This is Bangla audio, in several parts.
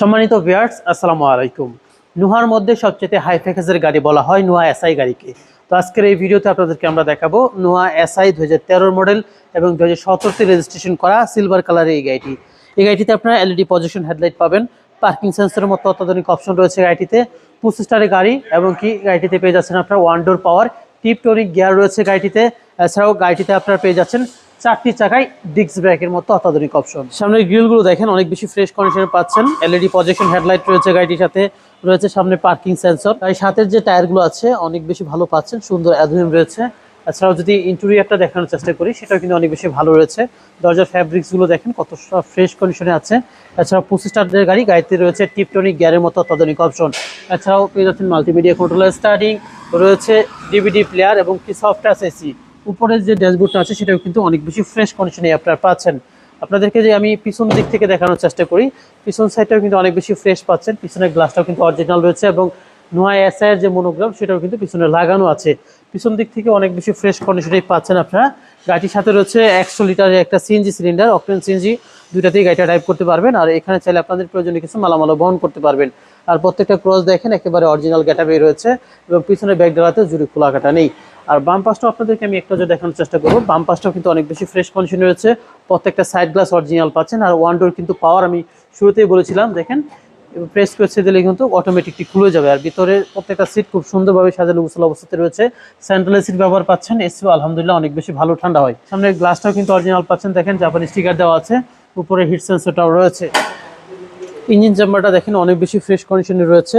সম্মানিত ভিউয়ার্স আসসালামু আলাইকুম। নুহার মধ্যে সবচেয়ে হাই প্যাকেজের গাড়ি বলা হয় নুহা এসআই গাড়িকে। তো আজকের এই ভিডিওতে আপনাদেরকে আমরা দেখাবো নুহা এসআই দু হাজার মডেল এবং দু হাজার রেজিস্ট্রেশন করা সিলভার কালারের এই গাড়িটি। এই গাড়িটিতে আপনারা এলইডি পজিশন হেডলাইট পাবেন পার্কিং সেন্সরের মতো অত্যাধুনিক অপশন রয়েছে গাড়িটিতে পঁচিশ স্টারের গাড়ি এবং কি গাড়িটিতে পেয়ে যাচ্ছেন আপনার one door power tiptronic gear রয়েছে গাড়িটিতে। এছাড়াও গাড়িটিতে আপনারা পেয়ে যাচ্ছেন চারটি চাকায় ডিস্ক ব্রেকের মতো অত্যাধুনিক অপশন। সামনের গ্রিলগুলো দেখেন, অনেক বেশি ফ্রেশ কন্ডিশনে পাচ্ছেন। এলইডি প্রজেকশন হেডলাইট রয়েছে গাড়িটির সাথে, রয়েছে সামনে পার্কিং সেন্সর আর সাথের যে টায়ারগুলো আছে, অনেক বেশি ভালো পাচ্ছেন, সুন্দর অ্যাধুনিক রয়েছে। এছাড়াও যদি ইন্টেরিয়ারটা দেখানোর চেষ্টা করি, সেটাও কিন্তু অনেক বেশি ভালো রয়েছে। দরজার ফ্যাব্রিক্সগুলো দেখেন, কত ফ্রেশ কন্ডিশনে আছে। এছাড়াও পঁচিশ গাড়ি, গাড়িতে রয়েছে টিপটনিক গিয়ারের মতো অত্যাধুনিক অপশন এছাড়াও পেয়ে যাচ্ছেন মাল্টিমিডিয়া কন্ট্রোলার স্টার্টিং রয়েছে ডিভিডি প্লেয়ার এবং কি সফটওয়্যার এসি উপরের যে ড্যাশবোর্ডটা আছে, সেটাও কিন্তু অনেক বেশি ফ্রেশ কন্ডিশনে আপনারা পাচ্ছেন। আপনাদেরকে যে আমি পিছন দিক থেকে দেখানোর চেষ্টা করি, পিছন সাইডটাও কিন্তু অনেক বেশি ফ্রেশ পাচ্ছেন। পিছনের গ্লাসটাও কিন্তু অরিজিনাল রয়েছে এবং নোয়া এসআইয়ের যে মনোগ্রাম সেটাও কিন্তু পিছনে লাগানো আছে। পিছন দিক থেকে অনেক বেশি ফ্রেশ কন্ডিশনেই পাচ্ছেন আপনারা। গাড়িটির সাথে রয়েছে একশো লিটারের একটা সিএনজি সিলিন্ডার অক্টেন সিএনজি দুইটাতেই গাড়িটা ড্রাইভ করতে পারবেন। আর এখানে চাইলে আপনাদের প্রয়োজনীয় কিছু মালামালও বহন করতে পারবেন। আর প্রত্যেকটা ক্রস দেখেন, একেবারে অরিজিনাল গেটাবে রয়েছে এবং পিছনে ব্যাগ ডালাতে জুড়ি খোলা কাটা নেই। আর বাম পাশটা আপনাদেরকে আমি একটা দেখানোর চেষ্টা করব। বাম পাশটাও কিন্তু অনেক বেশি ফ্রেশ কন্ডিশন রয়েছে। প্রত্যেকটা সাইড গ্লাস অরিজিনাল পাচ্ছেন। আর ওয়ান ডোর কিন্তু পাওয়ার আমি শুরুতেই বলেছিলাম, দেখেন প্রেস করছে দিলে কিন্তু অটোমেটিকটি খুলে যাবে। আর ভিতরে প্রত্যেকটা সিট খুব সুন্দরভাবে সাজানো গোছালো অবস্থাতে রয়েছে। সেন্ট্রাল সিট ব্যবহার পাচ্ছেন। এসিও আলহামদুলিল্লাহ অনেক বেশি ভালো ঠান্ডা হয়। সামনের গ্লাসটাও কিন্তু অরিজিনাল পাচ্ছেন। দেখেন জাপানি স্টিকার দেওয়া আছে। উপরে হিট সেন্সরটাও রয়েছে। ইঞ্জিন চেম্বারটা দেখেন, অনেক বেশি ফ্রেশ কন্ডিশনে রয়েছে।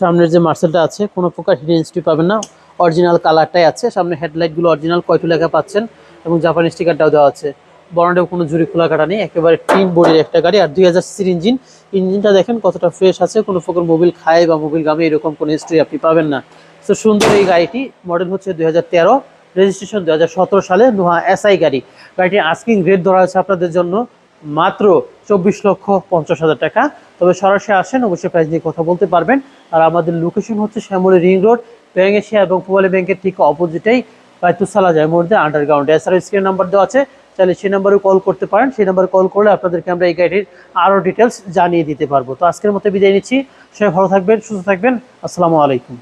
সামনের যে মার্সেলটা আছে, কোনো প্রকার হিডেন ইনস্টি পাবেন না। অরিজিনাল কালারটাই আছে। সামনে হেডলাইটগুলো অরিজিনাল কয়টু লেখা পাচ্ছেন। এবং জাপানি স্টিকারটাও দেওয়া আছে। বর্ণেও কোনো জুড়ি খোলা কাটা নেই, একেবারে টিন বডির একটা গাড়ি। আর দুই হাজার ইঞ্জিন, ইঞ্জিনটা দেখেন কতটা ফ্রেশ আছে। কোনো প্রকার মোবিল খায় বা মোবিল গামে এরকম কোনো হিস্ট্রি আপনি পাবেন না। তো সুন্দর এই গাড়িটি মডেল হচ্ছে দুই হাজার তেরো রেজিস্ট্রেশন দুই হাজার সতেরো সালে নোহা এসআই গাড়ি। গাড়িটির আস্কিং রেট ধরা আছে আপনাদের জন্য মাত্র চব্বিশ লক্ষ পঞ্চাশ হাজার টাকা। তবে সরাসরি আসেন, অবশ্যই প্রাইস নিয়ে কথা বলতে পারবেন। আর আমাদের লোকেশন হচ্ছে শ্যামলী রিং রোড ব্যাঙ্গেশিয়া এবং পুবালি ব্যাংকের ঠিক অপোজিটেই বাইতুসালা যায় মধ্যে আন্ডারগ্রাউন্ডে এছাড়াও স্ক্রিন নাম্বার দেওয়া আছে। চাইলে সেই নাম্বারে কল করতে পারেন। সেই নাম্বারে কল করলে আপনাদেরকে আমরা এই গাড়ির আরও ডিটেলস জানিয়ে দিতে পারব। তো আজকের মতো বিদায় নিচ্ছি। সবাই ভালো থাকবেন, সুস্থ থাকবেন। আসসালামু আলাইকুম।